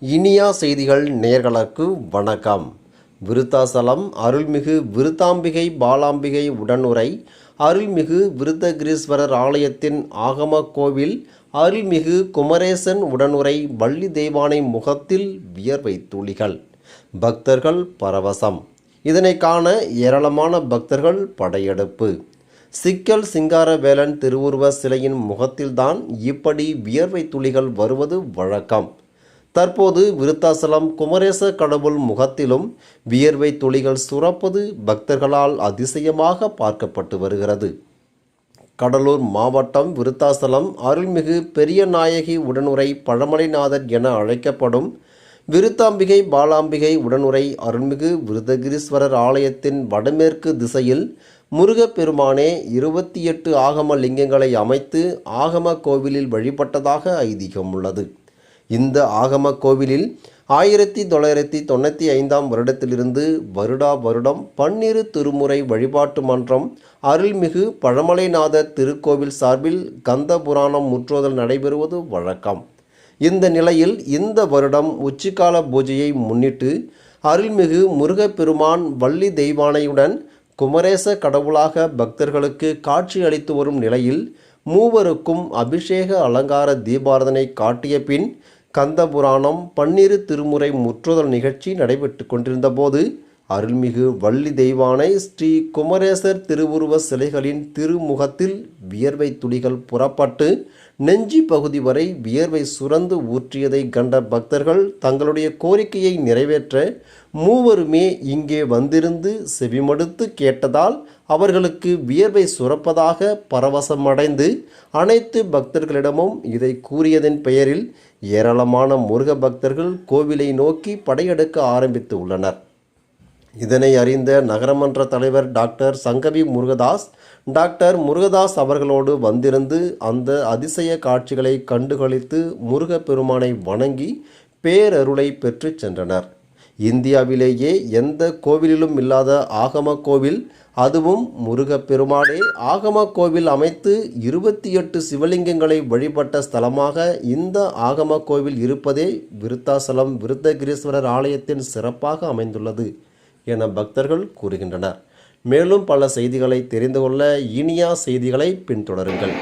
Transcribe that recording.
இனியா செய்திகள் நேர்களுக்கு வணக்கம். விருத்தாசலம் அருள்மிகு விருத்தாம்பிகை பாலாம்பிகை உடனுரை அருள்மிகு விருத்தகிரீஸ்வரர் ஆலயத்தின் ஆகம கோவில் அருள்மிகு குமரேசன் உடனுரை வள்ளி தெய்வானை முகத்தில் வியர்வை துளிகள். பக்தர்கள் பரவசம். இதனை காண ஏராளமான பக்தர்கள் படையெடுப்பு. சிக்கல் சிங்காரவேலன் திருவுருவ சிலையின் முகத்தில்தான் இப்படி வியர்வை துளிகள் வருவது வழக்கம். தற்போது விருத்தாசலம் குமரேச கடவுள் முகத்திலும் வியர்வை துளிகள் சுரப்பது பக்தர்களால் அதிசயமாக பார்க்கப்பட்டு வருகிறது. கடலூர் மாவட்டம் விருத்தாசலம் அருள்மிகு பெரிய நாயகி உடனுரை பழமலைநாதர் என அழைக்கப்படும் விருத்தாம்பிகை பாலாம்பிகை உடனுரை அருள்மிகு விருதகிரீஸ்வரர் ஆலயத்தின் வடமேற்கு திசையில் முருகப்பெருமானே இருபத்தி எட்டு ஆகம லிங்கங்களை அமைத்து ஆகம கோவிலில் வழிபட்டதாக ஐதீகம் உள்ளது. இந்த ஆகம கோவிலில் ஆயிரத்தி தொள்ளாயிரத்தி தொண்ணூற்றி ஐந்தாம் வருடத்திலிருந்து வருடா வருடம் பன்னிரு திருமுறை வழிபாட்டு மன்றம் அருள்மிகு பழமலைநாதர் திருக்கோவில் சார்பில் கந்த புராணம் முற்றோதல் நடைபெறுவது வழக்கம். இந்த நிலையில் இந்த வருடம் உச்சிக்கால பூஜையை முன்னிட்டு அருள்மிகு முருகப்பெருமான் வள்ளி தெய்வானையுடன் குமரேச கடவுளாக பக்தர்களுக்கு காட்சி அளித்து வரும் நிலையில் மூவருக்கும் அபிஷேக அலங்கார தீபாரதனை காட்டிய பின் கந்தபுராணம் பன்னிரு திருமுறை முற்றுதல் நிகழ்ச்சி நடைபெற்று கொண்டிருந்தபோது அருள்மிகு வள்ளி தெய்வானை ஸ்ரீ குமரேசர் திருவுருவ சிலைகளின் திருமுகத்தில் வியர்வை துளிகள் புறப்பட்டு நெஞ்சி பகுதி வரை வியர்வை சுரந்து ஊற்றியதை கண்ட பக்தர்கள் தங்களுடைய கோரிக்கையை நிறைவேற்ற மூவருமே இங்கே வந்திருந்து செவிமடுத்து கேட்டதால் அவர்களுக்கு வியர்வை சுரப்பதாக பரவசமடைந்து அனைத்து பக்தர்களிடமும் இதை கூறியதன் பெயரில் ஏராளமான முருக பக்தர்கள் கோவிலை நோக்கி படையெடுக்க ஆரம்பித்து உள்ளனர். இதனை அறிந்த நகரமன்ற தலைவர் டாக்டர் சங்கவி முருகதாஸ் டாக்டர் முருகதாஸ் அவர்களோடு வந்திருந்து அந்த அதிசய காட்சிகளை கண்டுகளித்து முருகப்பெருமானை வணங்கி பேரருளை பெற்று சென்றனர். இந்தியாவிலேயே எந்த கோவிலிலும் இல்லாத ஆகம கோவில் அதுவும் முருகப்பெருமானே ஆகம கோவில் அமைத்து இருபத்தி எட்டு சிவலிங்கங்களை வழிபட்ட ஸ்தலமாக இந்த ஆகம கோவில் இருப்பதே விருத்தாசலம் விருத்தகிரீஸ்வரர் ஆலயத்தின் சிறப்பாக அமைந்துள்ளது. என பக்தர்கள் கூறுகின்றனர். மேலும் பல செய்திகளை தெரிந்து கொள்ள இனியா செய்திகளை பின்தொடருங்கள்.